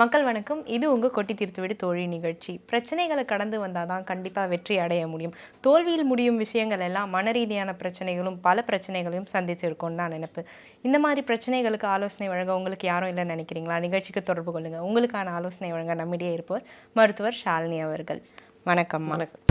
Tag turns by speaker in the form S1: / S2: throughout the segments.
S1: மக்கள் வணக்கம். இது உங்கள் கொட்டி தீர்த்து விடு தோழி நிகழ்ச்சி. பிரச்சனைகளை கடந்து வந்தால் தான் கண்டிப்பாக வெற்றி அடைய முடியும். தோல்வியில் முடியும் விஷயங்கள் எல்லாம் மன ரீதியான பிரச்சனைகளும் பல பிரச்சனைகளையும் சந்திச்சிருக்கோம் தான் நினைப்பு. இந்த மாதிரி பிரச்சனைகளுக்கு ஆலோசனை வழங்க உங்களுக்கு யாரும் இல்லைன்னு நினைக்கிறீங்களா? நிகழ்ச்சிக்கு தொடர்பு கொள்ளுங்கள் உங்களுக்கான ஆலோசனை வழங்க நம்மிடையே இருப்பவர் மருத்துவர் ஷாலினி அவர்கள். வணக்கம்
S2: வணக்கம்.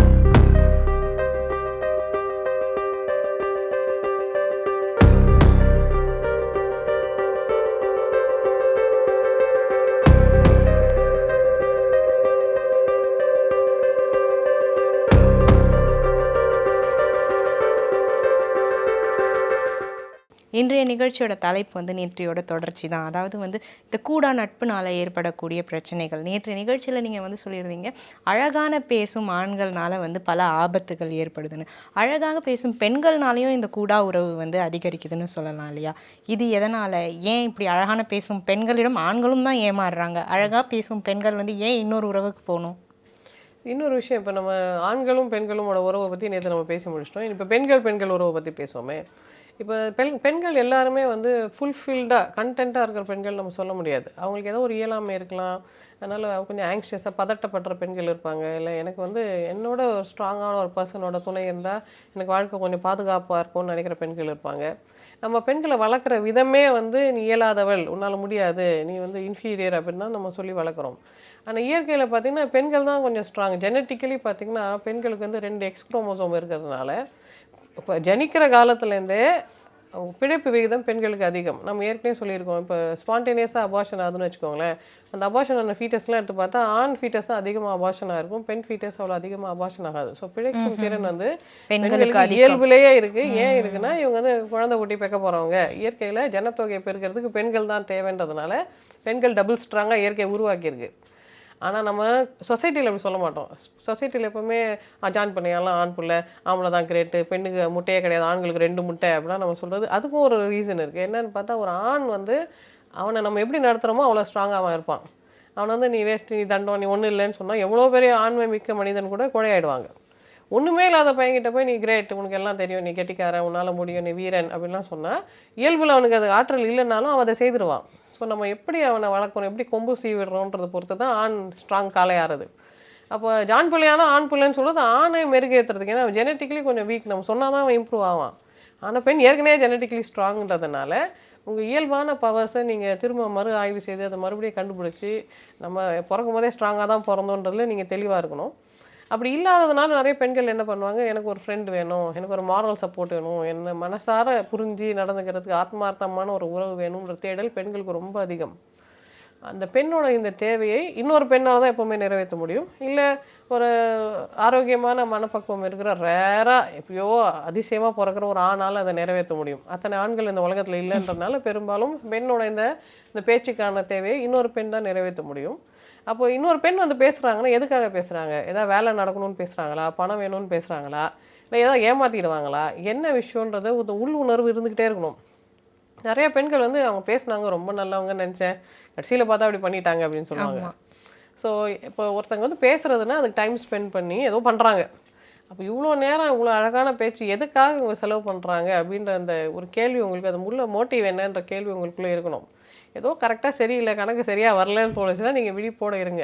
S1: இன்றைய நிகழ்ச்சியோட தலைப்பு வந்து நேற்றையோட தொடர்ச்சி தான். அதாவது வந்து இந்த கூடா நட்புனால ஏற்படக்கூடிய பிரச்சனைகள். நேற்றைய நிகழ்ச்சியில் நீங்கள் வந்து சொல்லியிருந்தீங்க அழகான பேசும் ஆண்கள்னால வந்து பல ஆபத்துகள் ஏற்படுதுன்னு. அழகாக பேசும் பெண்கள்னாலையும் இந்த கூடா உறவு வந்து அதிகரிக்குதுன்னு சொல்லலாம் இல்லையா? இது எதனால்? ஏன் இப்படி அழகான பேசும் பெண்களிடம் ஆண்களும் தான் ஏமாறுறாங்க? அழகாக பேசும் பெண்கள் வந்து ஏன் இன்னொரு உறவுக்கு போகணும்?
S2: இன்னொரு விஷயம் இப்போ நம்ம ஆண்களும் பெண்களும் உறவை பற்றி நேற்று நம்ம பேசி முடிச்சிட்டோம். இப்போ பெண்கள் பெண்கள் உறவை பற்றி பேசுவோமே. இப்போ பெண் பெண்கள் எல்லாருமே வந்து ஃபுல்ஃபில்டாக கண்டென்ட்டாக இருக்கிற பெண்கள் நம்ம சொல்ல முடியாது. அவங்களுக்கு ஏதோ ஒரு இயலாமை இருக்கலாம். அதனால் கொஞ்சம் ஆங்ஷியஸாக பதட்டப்படுற பெண்கள் இருப்பாங்க. இல்லை எனக்கு வந்து என்னோட ஒரு ஸ்ட்ராங்கான ஒரு பர்சனோட துணை இருந்தால் எனக்கு வாழ்க்கை கொஞ்சம் பாதுகாப்பாக இருக்கும்னு நினைக்கிற பெண்கள் இருப்பாங்க. நம்ம பெண்களை வளர்க்குற விதமே வந்து நீ இயலாதவள் உன்னால் முடியாது. நீ வந்து இன்ஃபீரியர் அப்படின்னு தான் நம்ம சொல்லி வளர்க்குறோம். ஆனால் இயற்கையில் பார்த்தீங்கன்னா பெண்கள் தான் கொஞ்சம் ஸ்ட்ராங் ஜெனட்டிக்கலி பார்த்தீங்கன்னா பெண்களுக்கு வந்து ரெண்டு எக்ஸ்க்ரோமோசோம் இருக்கிறதுனால இப்போ ஜனிக்கிற காலத்துலேருந்தே பிழைப்பு விகிதம் பெண்களுக்கு அதிகம். நம்ம ஏற்கனவே சொல்லியிருக்கோம். இப்போ ஸ்பான்டேனியஸாக அபாஷன் ஆகுதுன்னு வச்சுக்கோங்களேன். அந்த அபாஷன் ஆன ஃபீட்டஸ்லாம் எடுத்து பார்த்தா ஆண் ஃபீட்டஸ் தான் அதிகமாக அபாஷனாக இருக்கும் பெண் ஃபீட்டஸ் அவ்வளோ அதிகமாக அபாஷன் ஆகாது. ஸோ பிழைக்கும் திறன் வந்து
S1: பெண்களுக்கு.
S2: இயல்புலேயே இருக்கு. ஏன் இருக்குன்னா இவங்க வந்து குழந்தை குட்டி பெக்க போறவங்க. இயற்கையில ஜனத்தொகையை பெருக்கிறதுக்கு பெண்கள் தான் தேவைன்றதுனால பெண்கள் டபுள் ஸ்ட்ராங்கா இயற்கை உருவாக்கியிருக்கு. ஆனால் நம்ம சொசைட்டியில் அப்படி சொல்ல மாட்டோம். சொசைட்டியில் எப்போவுமே ஜாயின் பண்ணியாலாம் ஆண் பிள்ளை ஆம்பளை தான் கிரேட்டு பெண்ணுக்கு முட்டையே கிடையாது ஆண்களுக்கு ரெண்டு முட்டை அப்படிலாம் நம்ம சொல்கிறது அதுக்கும் ஒரு ரீசன் இருக்குது என்னன்னு பார்த்தா ஒரு ஆண் வந்து அவனை நம்ம எப்படி நடத்துகிறோமோ அவ்வளோ ஸ்ட்ராங்காக அவன் இருப்பான். அவனை வந்து நீ வேஸ்ட் நீ தண்டம் நீ ஒன்றும் இல்லைன்னு சொன்னால் எவ்வளோ பெரிய ஆண்மை மிக்க மனிதன் கூட கொடையாயிடுவாங்க. ஒன்றுமே இல்லாத பையன்கிட்ட போய் நீ கிரேட் உனக்கு எல்லாம் தெரியும் நீ கெட்டிக்காரன் உன்னால் முடியும் நீ வீரன் அப்படின்லாம் சொன்னால் இயல்பில் அவனுக்கு அது ஆற்றல் இல்லைன்னாலும் அவன் அதை செய்திருவான். ஸோ நம்ம எப்படி அவனை வளர்க்குறோம் எப்படி கொம்பு சீவிடுறோன்றதை பொறுத்து தான் ஆண் ஸ்ட்ராங் காலையாறுது அப்போ ஜான் பிள்ளையான ஆண் பிள்ளைன்னு சொல்கிறது ஆணை மெருகேற்றுறதுக்கு ஏன்னா ஜெனட்டிக்கலி கொஞ்சம் வீக் நம்ம சொன்னால் தான் அவன் இம்ப்ரூவ் ஆவான். ஆனால் பெண் ஏற்கனவே ஜெனட்டிக்கலி ஸ்ட்ராங்ன்றதுனால உங்கள் இயல்பான பவர்ஸை நீங்கள் திரும்ப மறு ஆய்வு செய்து அதை மறுபடியும் கண்டுபிடிச்சி நம்ம பிறக்கும் போதே ஸ்ட்ராங்காக தான் பிறந்தோன்றதுல நீங்கள் தெளிவாக இருக்கணும். அப்படி இல்லாததுனால நிறைய பெண்கள் என்ன பண்ணுவாங்க எனக்கு ஒரு ஃப்ரெண்ட் வேணும் எனக்கு ஒரு மாரல் சப்போர்ட் வேணும் என்ன மனசார புரிஞ்சு நடந்துக்கிறதுக்கு ஆத்மார்த்தமான ஒரு உறவு வேணும்ன்ற தேடல் பெண்களுக்கு ரொம்ப அதிகம். அந்த பெண்ணோட இந்த தேவையை இன்னொரு பெண்ணால் தான் எப்போவுமே நிறைவேற்ற முடியும். இல்லை ஒரு ஆரோக்கியமான மனப்பக்குவம் இருக்கிற ரேராக எப்பயோ அதிசயமாக பிறக்கிற ஒரு ஆணால் அதை நிறைவேற்ற முடியும். அத்தனை ஆண்கள் இந்த உலகத்தில் இல்லைன்றதுனால பெரும்பாலும் பெண்ணோட இந்த இந்த பேச்சுக்கான தேவையை இன்னொரு பெண் தான் நிறைவேற்ற முடியும். அப்போ இன்னொரு பெண் வந்து பேசுகிறாங்கன்னா எதுக்காக பேசுகிறாங்க ஏதாவது வேலை நடக்கணும்னு பேசுகிறாங்களா பணம் வேணும்னு பேசுகிறாங்களா இல்லை ஏதாவது ஏமாற்றிடுவாங்களா என்ன விஷயன்றது ஒரு உள் உணர்வு இருந்துக்கிட்டே இருக்கணும். நிறைய பெண்கள் வந்து அவங்க பேசுனாங்க ரொம்ப நல்லவங்கன்னு நினச்சேன். கடைசியில் பார்த்தா அப்படி பண்ணிட்டாங்க அப்படின்னு சொல்லுவாங்க. ஸோ இப்போ ஒருத்தங்க வந்து பேசுறதுன்னா அதுக்கு டைம் ஸ்பெண்ட் பண்ணி ஏதோ பண்ணுறாங்க அப்போ இவ்வளோ நேரம் இவ்வளோ அழகான பேச்சு எதுக்காக இவங்க செலவு பண்ணுறாங்க அப்படின்ற அந்த ஒரு கேள்வி உங்களுக்கு அது உள்ள மோட்டிவ் என்னன்ற கேள்வி உங்களுக்குள்ளே இருக்கணும். ஏதோ கரெக்டாக சரியில்லை கணக்கு சரியாக வரலன்னு தோணுச்சுன்னா நீங்கள் விழிப்போட இருங்க.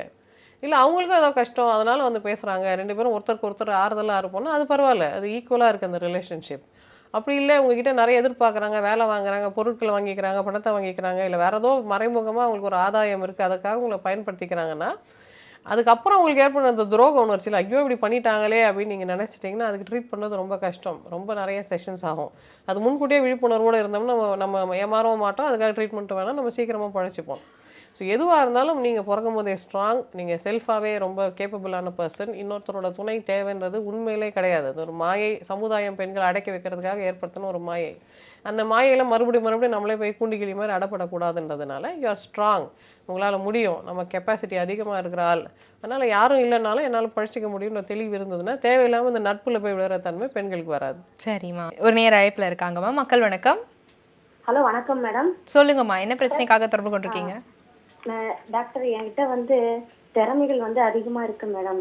S2: இல்லை அவங்களுக்கும் ஏதோ கஷ்டம் அதனால் வந்து பேசுகிறாங்க ரெண்டு பேரும் ஒருத்தருக்கு ஒருத்தர் ஆறுதலாக இருப்போம்னா அது பரவாயில்ல அது ஈக்குவலாக இருக்குது அந்த ரிலேஷன்ஷிப் அப்படி இல்லை உங்ககிட்ட நிறைய எதிர்பார்க்குறாங்க வேலை வாங்குறாங்க பொருட்களை வாங்கிக்கிறாங்க பணத்தை வாங்கிக்கிறாங்க இல்லை வேறு ஏதோ மறைமுகமாக அவங்களுக்கு ஒரு ஆதாயம் இருக்குது அதுக்காக உங்களை பயன்படுத்திக்கிறாங்கன்னா அதுக்கப்புறம் உங்களுக்கு ஏற்படுற அந்த துரோக உணர்ச்சியில் ஐயோ இப்படி பண்ணிட்டாங்களே அப்படின்னு நீங்கள் நினச்சிட்டிங்கன்னா அதுக்கு ட்ரீட் பண்ணுறது ரொம்ப கஷ்டம். ரொம்ப நிறைய செஷன்ஸ் ஆகும். அது முன்கூட்டியே விழிப்புணர்வோடு இருந்தோம்னா நம்ம நம்ம ஏமாறவும் மாட்டோம். அதுக்காக ட்ரீட்மெண்ட் வேணால் நம்ம சீக்கிரமாக பழச்சிப்போம். ஸோ எதுவாக இருந்தாலும் நீங்கள் பிறக்கும் போதே ஸ்ட்ராங் நீங்கள் செல்ஃபாகவே ரொம்ப கேப்பபிளான பர்சன் இன்னொருத்தரோட துணை தேவைன்றது உண்மையிலே கிடையாது. அது ஒரு மாயை சமுதாயம் பெண்கள் அடக்கி வைக்கிறதுக்காக ஏற்படுத்தின ஒரு மாயை. அந்த மாயையில் மறுபடியும் மறுபடியும் நம்மளே போய் கூண்டி கிளி மாதிரி அடப்படக்கூடாதுன்றதுனால யூ ஆர் ஸ்ட்ராங் உங்களால் முடியும். நம்ம கெப்பாசிட்டி அதிகமாக இருக்கிற ஆள். அதனால் யாரும் இல்லைனாலும் என்னால் பழிச்சிக்க முடியும்ன்ற தெளிவு இருந்ததுன்னா தேவையில்லாமல் இந்த நட்புல போய் விழுற தன்மை பெண்களுக்கு வராது.
S1: சரிம்மா. ஒரு நேர அழைப்பில் இருக்காங்கம்மா மக்கள் வணக்கம்.
S3: ஹலோ வணக்கம் மேடம்.
S1: சொல்லுங்கம்மா. என்ன பிரச்சனைக்காக தொடர்பு கொண்டிருக்கீங்க?
S3: டாக்டர் என்கிட்ட வந்து திறமைகள் வந்து அதிகமா இருக்கு மேடம்.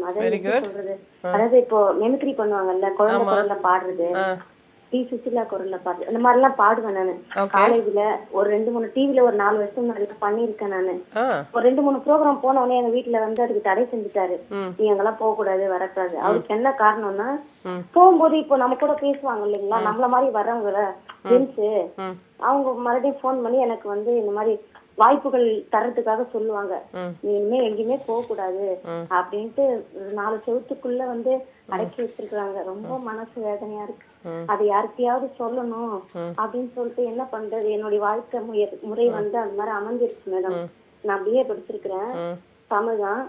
S3: சொல்றது? அதாவது இப்போ மெமிக்ரி பண்ணுவாங்கல்ல குழந்தை. குரல்ல பாடுறது. டி சுசிலா குரல்ல பாட்டு இந்த மாதிரிலாம் பாடுவேன் நானு. காலேஜ்ல ஒரு ரெண்டு மூணு டிவில ஒரு நாலு வருஷம் முன்னாடி பண்ணியிருக்கேன் நானு. ஒரு ரெண்டு மூணு ப்ரோக்ராம் போன உடனே எங்க வீட்டுல வந்து அதுக்கு தடை செஞ்சுட்டாரு. நீ அங்கெல்லாம் போக கூடாது வரக்கூடாது அவருக்கு என்ன காரணம்னா. போகும்போது இப்போ நம்ம கூட பேசுவாங்க இல்லைங்களா? நம்மள மாதிரி வர்றவங்க ஃப்ரெண்ட்ஸ் அவங்க மறுபடியும் ஃபோன் பண்ணி எனக்கு வந்து இந்த மாதிரி வாய்ப்புகள் தர்றதுக்காக சொல்லுவாங்க. நீ இனிமே எங்கேயுமே போக கூடாது. அப்படின்ட்டு நாலு செவத்துக்குள்ள வந்து அடக்கி வச்சிருக்காங்க ரொம்ப மனசு வேதனையா இருக்கு. அது யாருக்கையாவது சொல்லணும் அப்படின்னு சொல்லிட்டு என்ன பண்றது? என்னுடைய வாழ்க்கை முறை வந்து அந்த மாதிரி அமைஞ்சிருச்சு மேடம். நான் பிஏ படிச்சிருக்கிறேன். தமிழ் தான்.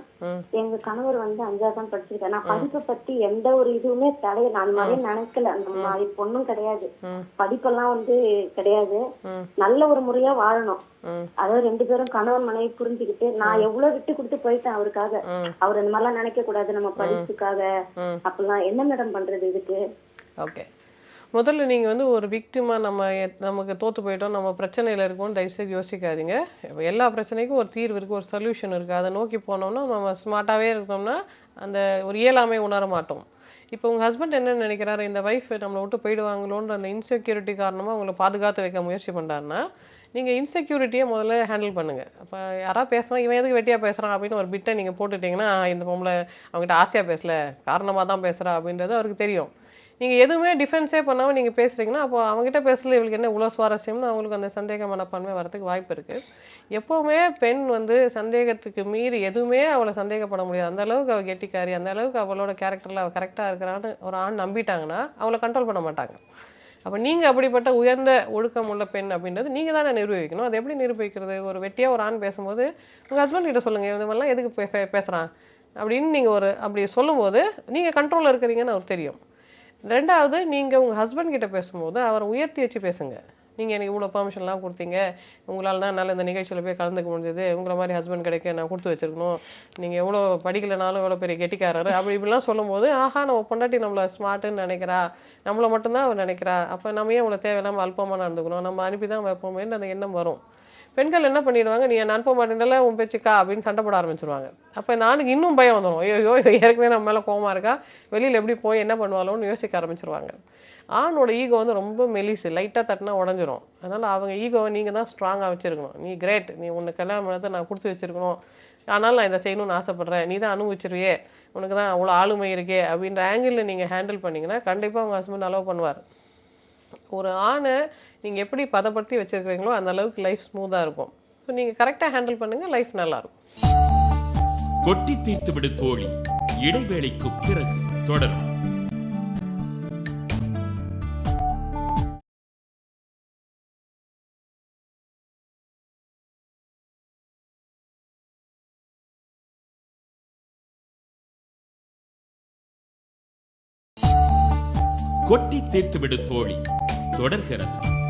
S3: எங்க கணவர் வந்து அஞ்சாவது தான் படிச்சிருக்காரு. நான் படிப்பை பத்தி எந்த ஒரு இதுவுமே தடைய நான் அந்த மாதிரி நினைக்கல. அந்த மாதிரி பொண்ணும் கிடையாது. படிப்பெல்லாம் வந்து கிடையாது. நல்ல ஒரு முறையா வாழணும். அதாவது ரெண்டு பேரும் கணவன் மனைவி புரிஞ்சுக்கிட்டு நான் எவ்வளவு விட்டு கொடுத்து போயிட்டேன் அவருக்காக. அவர் இந்த மாதிரிலாம் நினைக்க கூடாது நம்ம படிப்புக்காக.
S2: ம்.
S3: அப்படிலாம் என்ன மேடம் பண்றது இதுக்கு?
S2: ஓகே. முதல்ல நீங்கள் வந்து ஒரு விக்டிமாக நம்ம நமக்கு தோற்று போயிட்டோம் நம்ம பிரச்சனையில் இருக்கோம்னு தயவுசெய்து யோசிக்காதீங்க. எல்லா பிரச்சனைக்கும் ஒரு தீர்வு இருக்குது ஒரு சொல்யூஷன் இருக்குது அதை நோக்கி போனோம்னா நம்ம ஸ்மார்ட்டாகவே இருந்தோம்னா அந்த ஒரு இயலாமை உணர மாட்டோம். இப்போ உங்கள் ஹஸ்பண்ட் என்ன நினைக்கிறாரு? இந்த ஒய்ஃப் நம்மளை விட்டு போயிடுவாங்களோன்ற அந்த இன்செக்யூரிட்டி காரணமாக அவங்கள பாதுகாத்து வைக்க முயற்சி பண்ணுறாருன்னா நீங்கள் இன்செக்யூரிட்டியை முதல்ல ஹேண்டில் பண்ணுங்கள் அப்போ யாராவது பேசுனா இவன் எதுக்கு வெட்டியாக பேசுகிறான் அப்படின்னு ஒரு பிட்டை நீங்கள் போட்டுட்டிங்கன்னா இந்த பொம்பளை அவங்ககிட்ட ஆசையாக பேசலை காரணமாக தான் பேசுகிறா அப்படின்றது அவருக்கு தெரியும். நீங்கள் எதுவுமே டிஃபென்ஸே பண்ணாமல் நீங்கள் பேசுகிறீங்கன்னா அப்போ அவங்ககிட்ட பேசுகிறது இவளுக்கு என்ன இவ்வளோ சுவாரஸ்யம்னு அவங்களுக்கு அந்த சந்தேக மனப்பான்மை வரதுக்கு வாய்ப்பு இருக்குது எப்போவுமே பெண் வந்து சந்தேகத்துக்கு மீறி எதுவுமே அவளை சந்தேகப்பட முடியாது. அந்த அளவுக்கு அவள் கெட்டிக்காரி அந்த அளவுக்கு அவளோட கேரக்டரில் அவள் கரெக்டாக இருக்கிறான்னு ஒரு ஆண் நம்பிட்டாங்கன்னா அவளை கண்ட்ரோல் பண்ண மாட்டாங்க. அப்போ நீங்கள் அப்படிப்பட்ட உயர்ந்த ஒழுக்கம் உள்ள பெண் அப்படின்றது நீங்கள் தானே நிரூபிக்கணும். அது எப்படி நிரூபிக்கிறது? ஒரு வெட்டியாக ஒரு ஆண் பேசும்போது உங்கள் ஹஸ்பண்ட் கிட்ட சொல்லுங்கள் இந்த மாதிரிலாம் எதுக்கு பே பே- அப்படின்னு நீங்கள் ஒரு அப்படி சொல்லும்போது நீங்கள் கண்ட்ரோலில் இருக்கிறீங்கன்னு அவர் தெரியும். ரெண்டாவது நீங்கள் உங்கள் ஹஸ்பண்ட் கிட்ட பேசும்போது அவரை உயர்த்தி வச்சு பேசுங்க. நீங்கள் எனக்கு இவ்வளோ பெர்மிஷன்லாம் கொடுத்தீங்க. உங்களால் தான் என்னால் இந்த நிகழ்ச்சியில் போய் கலந்துக்க முடிஞ்சது. உங்களை மாதிரி ஹஸ்பண்ட் கிடைக்க நான் கொடுத்து வச்சிருக்கணும். நீங்கள் எவ்வளோ படிக்கலைனாலும் எவ்வளோ பெரிய கெட்டிக்காரர். அப்படி இப்படிலாம் சொல்லும்போது ஆஹா நம்ம பொண்டாட்டி நம்மளை ஸ்மார்ட்டுன்னு நினைக்கிறா. நம்மளை மட்டும்தான் அவர் நினைக்கிறா. அப்போ நம்ம ஏன் இவ்வளோ தேவையில்லாமல் அல்பமாக நடந்துக்கணும்? நம்ம அனுப்பி தான் வைப்போமேன்னு அந்த எண்ணம் வரும். பெண்கள் என்ன பண்ணிடுவாங்க? நீ என்ன அனுப்ப மாட்டேன்ல உன் பேச்சுக்கா அப்படின்னு சண்டை போட ஆரம்பிச்சிருவாங்க. அப்போ நானுக்கு இன்னும் பயம் வந்துடும் ஐயோ ஏற்கனவே நம்ம மேலே கோமா இருக்கா? வெளியில் எப்படி போய் என்ன பண்ணுவாளோன்னு யோசிக்க ஆரம்பிச்சிருவாங்க. ஆணோட ஈகோ வந்து ரொம்ப மெலிசு லைட்டாக தட்டினா உடஞ்சிரும். அதனால் அவங்க ஈகோவை நீங்கள் தான் ஸ்ட்ராங்காக வச்சுருக்கணும். நீ கிரேட் நீ உன்னை கல்யாணம் பண்ணதை நான் கொடுத்து வச்சிருக்கணும். ஆனால் நான் இதை செய்யணும்னு ஆசைப்பட்றேன். நீ தான் அனுபவிச்சிருவியே உனக்கு தான் அவ்வளோ ஆளுமை இருக்கே அப்படின்ற ஆங்கிளில் நீங்கள் ஹேண்டில் பண்ணிங்கன்னா கண்டிப்பாக உங்கள் ஹஸ்பண்ட் அலோவ் பண்ணுவார். ஒரு ஆணை நீங்கள் எப்படி பதப்படுத்தி வச்சுருக்கிறீங்களோ அந்த அளவுக்கு லைஃப் ஸ்மூத்தாக இருக்கும். ஸோ நீங்கள் கரெக்டாக ஹேண்டில் பண்ணுங்கள் லைஃப் நல்லாயிருக்கும்.
S4: கொட்டி தீர்த்து விடு தோழி. இடைவேளைக்கு பிறகு தொடரும். தீர்த்துவிடு தீர்த்து விடு தோழி. தொடர்கிறது.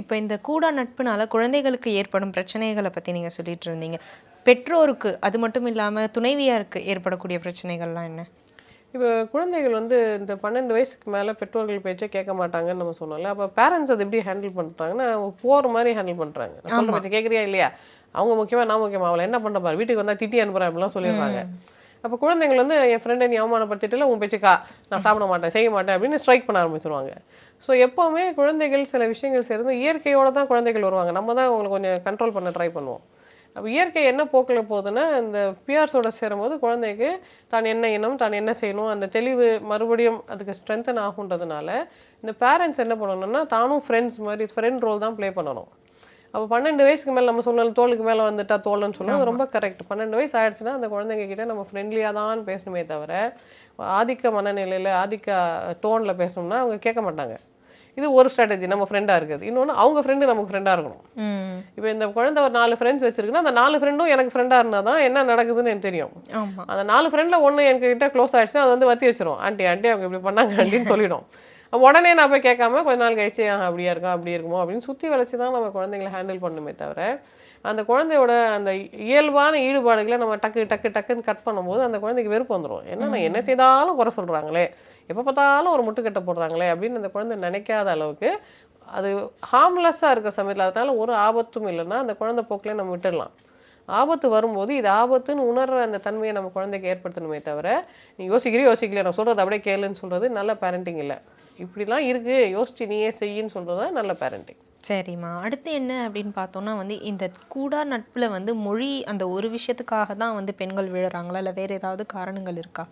S1: இப்போ இந்த கூடா நட்புனால குழந்தைகளுக்கு ஏற்படும் பிரச்சனைகளை பற்றி நீங்கள் சொல்லிட்டு இருந்தீங்க. பெற்றோருக்கு அது மட்டும் இல்லாமல் துணைவியாருக்கு ஏற்படக்கூடிய பிரச்சனைகள்லாம் என்ன?
S2: இப்போ குழந்தைகள் வந்து இந்த பன்னெண்டு வயசுக்கு மேலே பெற்றோர்கள் பேச்சை கேட்க மாட்டாங்கன்னு நம்ம சொன்னோம்ல. அப்போ பேரண்ட்ஸ் அதை எப்படி ஹேண்டில் பண்ணுறாங்கன்னா போகிற மாதிரி ஹேண்டில் பண்ணுறாங்க சொல்ல பேச்சு கேட்குறியா இல்லையா? அவங்க முக்கியமாக நான் முக்கியமா அவளை என்ன பண்ண பாரு வீட்டுக்கு வந்தால் திட்டி அனுப்புறேன் அப்படிலாம் சொல்லிடுறாங்க. அப்போ குழந்தைகள் வந்து என் ஃப்ரெண்டை நீ அவமானப்படுத்திட்டுல உன் பேச்சுக்கா? நான் சாப்பிட மாட்டேன் செய்ய மாட்டேன் அப்படின்னு ஸ்ட்ரைக் பண்ண ஆரம்பிச்சிருவாங்க. ஸோ எப்போவுமே குழந்தைகள் சில விஷயங்கள் செய்கிறது இயற்கையோடு தான் குழந்தைகள் வருவாங்க. நம்ம தான் அவங்களை கொஞ்சம் கண்ட்ரோல் பண்ண ட்ரை பண்ணுவோம். அப்போ இயற்கை என்ன போக்கில் போகுதுன்னா இந்த பியர்ஸோட சேரும்போது குழந்தைக்கு தான் என்ன எண்ணம் தான் என்ன செய்யணும் அந்த தெளிவு மறுபடியும் அதுக்கு ஸ்ட்ரென்தன் ஆகுன்றதுனால இந்த பேரண்ட்ஸ் என்ன பண்ணணும்னா தானும் ஃப்ரெண்ட்ஸ் மாதிரி ஃப்ரெண்ட் ரோல் தான் ப்ளே பண்ணணும். அப்போ பன்னெண்டு வயசுக்கு மேலே நம்ம சொல்லணும் தோளுக்கு மேலே வந்துட்டா தோல்னு சொல்லணும் அது ரொம்ப கரெக்ட் பன்னெண்டு வயசு ஆயிடுச்சுன்னா அந்த குழந்தைங்க கிட்ட நம்ம ஃப்ரெண்ட்லியாக தான் பேசணுமே தவிர ஆதிக்க மனநிலையில் ஆதிக்க டோனில் பேசணும்னா அவங்க கேட்க மாட்டாங்க. இது ஒரு ஸ்ட்ராட்டஜி நம்ம ஃப்ரெண்டாக இருக்குது இன்னொன்று அவங்க ஃப்ரெண்டு நமக்கு ஃப்ரெண்டாக இருக்கணும். இப்போ இந்த குழந்தை ஒரு நாலு ஃப்ரெண்ட்ஸ் வச்சிருக்குன்னா அந்த நாலு ஃப்ரெண்டும் எனக்கு ஃப்ரெண்டாக இருந்தால் தான் என்ன நடக்குதுன்னு எனக்கு தெரியும். அந்த நாலு ஃப்ரெண்டில் ஒன்று என்கிட்ட க்ளோஸ் ஆயிடுச்சுன்னா அது வந்து வத்தி வச்சிரும். ஆண்டி ஆண்டி அவங்க இப்படி பண்ணாங்க ஆண்டின்னு சொல்லிடும். உடனே நான் போய் கேட்காம கொஞ்ச நாள் கழிச்சு "ஆ, அப்படியா இருக்கும் அப்படி இருக்குமோ? அப்படின்னு சுற்றி வளைச்சு தான் நம்ம குழந்தைங்களை ஹேண்டில் பண்ணுமே தவிர அந்த குழந்தையோட அந்த இயல்பான ஈடுபாடுகளை நம்ம டக்கு டக்கு டக்குன்னு கட் பண்ணும்போது அந்த குழந்தைக்கு வெறுப்பு வந்துடும் என்ன நான் என்ன செய்தாலும் குறை சொல்கிறாங்களே எப்போ பார்த்தாலும் ஒரு முட்டுக்கட்டை போடுறாங்களே அப்படின்னு அந்த குழந்தை நினைக்காத அளவுக்கு அது ஹார்ம்லெஸ்ஸாக இருக்கிற சமயத்தில் அதனால ஒரு ஆபத்தும் இல்லைன்னா அந்த குழந்தை போக்கிலே நம்ம விட்டுடலாம். ஆபத்து வரும்போது இது ஆபத்துன்னு உணர்ற அந்த தன்மையை நம்ம குழந்தைக்கு ஏற்படுத்தணுமே தவிர நீ யோசிக்கிறே யோசிக்கல நான் சொல்கிறது அப்படியே கேளுன்னு சொல்கிறது நல்ல பேரண்டிங் இல்லை. இப்படிலாம் இருக்குது யோசிச்சு நீயே செய்யின்னு சொல்கிறது தான் நல்ல பேரண்டிங்
S1: சரிம்மா. அடுத்து என்ன அப்படின்னு பார்த்தோம்னா வந்து இந்த கூடா நட்புல வந்து மொழி அந்த ஒரு விஷயத்துக்காக தான் வந்து பெண்கள் விழுறாங்களா? இல்லை வேற ஏதாவது காரணங்கள் இருக்கா?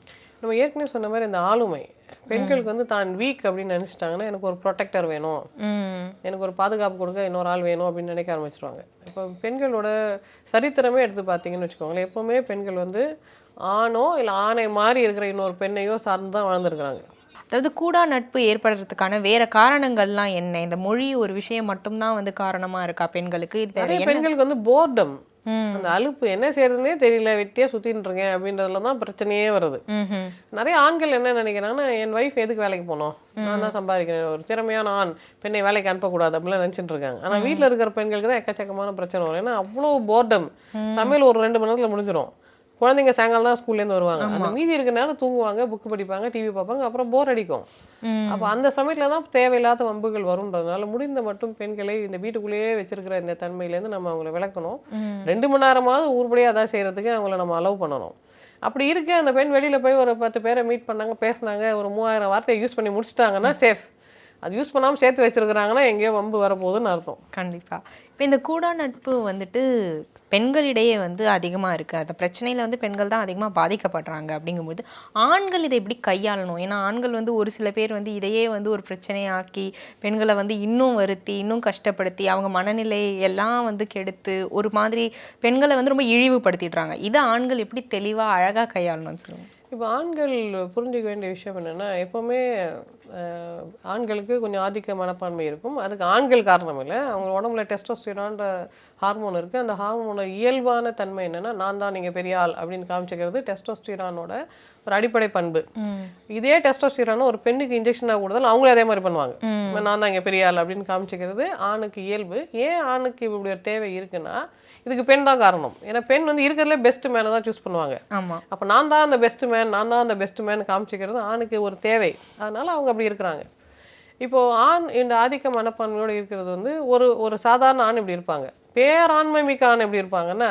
S2: நம்ம ஏற்கனவே சொன்ன மாதிரி இந்த ஆளுமை பெண்களுக்கு வந்து தான் வீக் அப்படின்னு நினச்சிட்டாங்கன்னா எனக்கு ஒரு ப்ரொடெக்டர் வேணும். எனக்கு ஒரு பாதுகாப்பு கொடுக்க இன்னொரு ஆள் வேணும் அப்படின்னு நினைக்க ஆரம்பிச்சிருவாங்க. இப்போ பெண்களோட சரித்திரமே எடுத்து பார்த்தீங்கன்னு வச்சுக்கோங்களேன் எப்போவுமே பெண்கள் வந்து ஆணோ இல்லை ஆணை மாறி இருக்கிற இன்னொரு பெண்ணையோ சார்ந்து தான் வாழ்ந்துருக்குறாங்க
S1: அதாவது கூடா நட்பு ஏற்படுறதுக்கான வேற காரணங்கள்லாம் என்ன? இந்த மொழி ஒரு விஷயம் மட்டும்தான் வந்து காரணமா இருக்கா பெண்களுக்கு?
S2: பெண்களுக்கு வந்து போர்டம் அந்த அலுப்பு என்ன செய்யறதுனே தெரியல வெட்டியா சுத்தின்னு இருக்கேன் அப்படின்றதுல தான் பிரச்சனையே வருது. நிறைய ஆண்கள் என்ன நினைக்கிறாங்கன்னா என் ஒய்ஃப் எதுக்கு வேலைக்கு போகணும் நான் தான் சம்பாதிக்கிறேன். ஒரு திறமையான ஆண் பெண்ணை வேலைக்கு அனுப்பக்கூடாது அப்படிலாம் நினைச்சிட்டு இருக்காங்க. ஆனா வீட்ல இருக்கிற பெண்களுக்கு தான் எக்கச்சக்கமான பிரச்சனை வரும். ஏன்னா அவ்வளோ போர்டம் சமையல் ஒரு ரெண்டு மணி நேரத்துல முடிஞ்சிடும் குழந்தைங்க சாயங்காலம் தான் ஸ்கூல்லேருந்து வருவாங்க. அந்த மீதி இருக்கிற நேரம் தூங்குவாங்க புக் படிப்பாங்க டிவி பார்ப்பாங்க அப்புறம் போர் அடிக்கும். அப்போ அந்த சமயத்தில் தான் தேவையில்லாத வம்புகள் வரும்ன்றதுனால முடிந்த மட்டும் பெண்களை இந்த வீட்டுக்குள்ளேயே வச்சிருக்கிற இந்த தன்மையிலேருந்து நம்ம அவங்கள விளக்கணும். ரெண்டு மணி நேரமாவது ஊர்படியாக அதான் செய்கிறதுக்கு அவங்கள நம்ம அலோவ் பண்ணணும். அப்படி இருக்கு அந்த பெண் வெளியில் போய் ஒரு பத்து பேரை மீட் பண்ணாங்க பேசுனாங்க ஒரு மூவாயிரம் வார்த்தையை யூஸ் பண்ணி முடிச்சிட்டாங்கன்னா சேஃப் அது யூஸ் பண்ணாமல் சேர்த்து வச்சிருக்கிறாங்கன்னா எங்கேயோ வம்பு வரப்போகுதுன்னு அர்த்தம்.
S1: கண்டிப்பா. இப்போ இந்த கூடா நட்பு வந்துட்டு பெண்களிடையே வந்து அதிகமாக இருக்குது அந்த பிரச்சனையில் வந்து பெண்கள் தான் அதிகமாக பாதிக்கப்படுறாங்க அப்படிங்கும்போது ஆண்கள் இதை எப்படி கையாளணும்? ஏன்னா ஆண்கள் வந்து ஒரு சில பேர் வந்து இதையே வந்து ஒரு பிரச்சனையாக்கி பெண்களை வந்து இன்னும் வருத்தி இன்னும் கஷ்டப்படுத்தி அவங்க மனநிலை எல்லாம் வந்து கெடுத்து ஒரு மாதிரி பெண்களை வந்து ரொம்ப இழிவுபடுத்திடுறாங்க. இதை ஆண்கள் எப்படி தெளிவாக அழகாக கையாளணும்னு சொல்லுவாங்க
S2: இப்போ ஆண்கள் புரிஞ்சுக்க வேண்டிய விஷயம் என்னென்னா எப்போவுமே ஆண்களுக்கு கொஞ்சம் ஆதிக்க மனப்பான்மை இருக்கும். அதுக்கு ஆண்கள் காரணம் இல்லை. அவங்க உடம்புல டெஸ்டோஸ்டிரான்ற ஹார்மோன் இருக்குது அந்த ஹார்மோனோட இயல்பான தன்மை என்னென்னா நான் தான் நீங்கள் பெரிய ஆள் அப்படின்னு காமிச்சிக்கிறது டெஸ்டோஸ்டிரானோட ஒரு அடிப்படை பண்பு. இதே டெஸ்டோஸ்டிரான ஒரு பெண்ணுக்கு இன்ஜெக்ஷனாக கொடுத்தாலும் அவங்களே அதே மாதிரி பண்ணுவாங்க. நான் தான் இங்கே பெரிய ஆள் அப்படின்னு காமிச்சிக்கிறது ஆணுக்கு இயல்பு. ஏன் ஆணுக்கு இப்படி ஒரு தேவை இருக்குன்னா இதுக்கு பெண் தான் காரணம். ஏன்னா பெண் வந்து இருக்கிறதுலே பெஸ்ட் மேனை தான் சூஸ் பண்ணுவாங்க. அப்போ நான் தான் அந்த பெஸ்ட் மேன் நான் தான் அந்த பெஸ்ட் மேன் காமிச்சிக்கிறது ஆணுக்கு ஒரு தேவை. அதனால அவங்க அப்படி இருக்கிறாங்க. இப்போ ஆண் இந்த ஆதிக்க மனப்பான்மையோடு இருக்கிறது வந்து ஒரு ஒரு சாதாரண ஆண் இப்படி இருப்பாங்க. பேராண்மை மிக்க ஆண் எப்படி இருப்பாங்கன்னா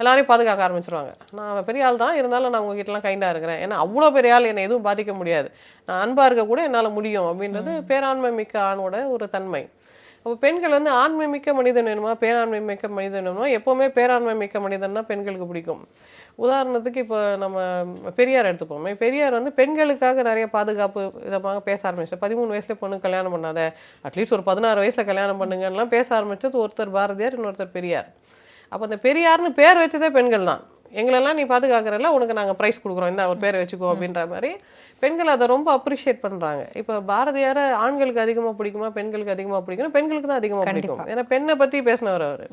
S2: எல்லாரையும் பாதுகாக்க ஆரம்பிச்சிருவாங்க. நான் பெரிய ஆள் தான் இருந்தாலும் நான் உங்ககிட்டலாம் கைண்டாக இருக்கிறேன். ஏன்னா அவ்வளோ பெரிய ஆள் என்னை எதுவும் பாதிக்க முடியாது. நான் அன்பாக இருக்க கூட என்னால் முடியும் அப்படின்றது பேராண்மை மிக்க ஆணோட ஒரு தன்மை. அப்போ பெண்கள் வந்து ஆண்மை மிக்க மனிதன் வேணுமா? பேராண்மை மிக்க மனிதன் வேணுமா? எப்போவுமே பேராண்மை மிக்க மனிதன் தான் பெண்களுக்கு பிடிக்கும். உதாரணத்துக்கு இப்போ நம்ம பெரியார் எடுத்துப்போமே. பெரியார் வந்து பெண்களுக்காக நிறைய பாதுகாப்பு விதமாக பேச ஆரம்பிச்சு பதிமூணு வயசுல பொண்ணு கல்யாணம் பண்ணாத அட்லீஸ்ட் ஒரு பதினாறு வயசுல கல்யாணம் பண்ணுங்கலாம் பேச ஆரம்பிச்சது ஒருத்தர் பாரதியார் இன்னொருத்தர் பெரியார். அப்போ அந்த பெரியார்னு பேர் வச்சதே பெண்கள் தான். எங்களெல்லாம் நீ பாதுகாக்கிறல்ல உனக்கு நாங்கள் ப்ரைஸ் கொடுக்குறோம். இந்த ஒரு பேரை வச்சுக்கோ அப்படின்ற மாதிரி. பெண்கள் அதை ரொம்ப அப்ரிஷியேட் பண்ணுறாங்க இப்போ பாரதியாரை ஆண்களுக்கு அதிகமாக பிடிக்குமா பெண்களுக்கு அதிகமாக பிடிக்குமா பெண்களுக்கு தான் அதிகமாக பிடிக்கும். ஏன்னா பெண்ணை பற்றி பேசினவர் அவர்.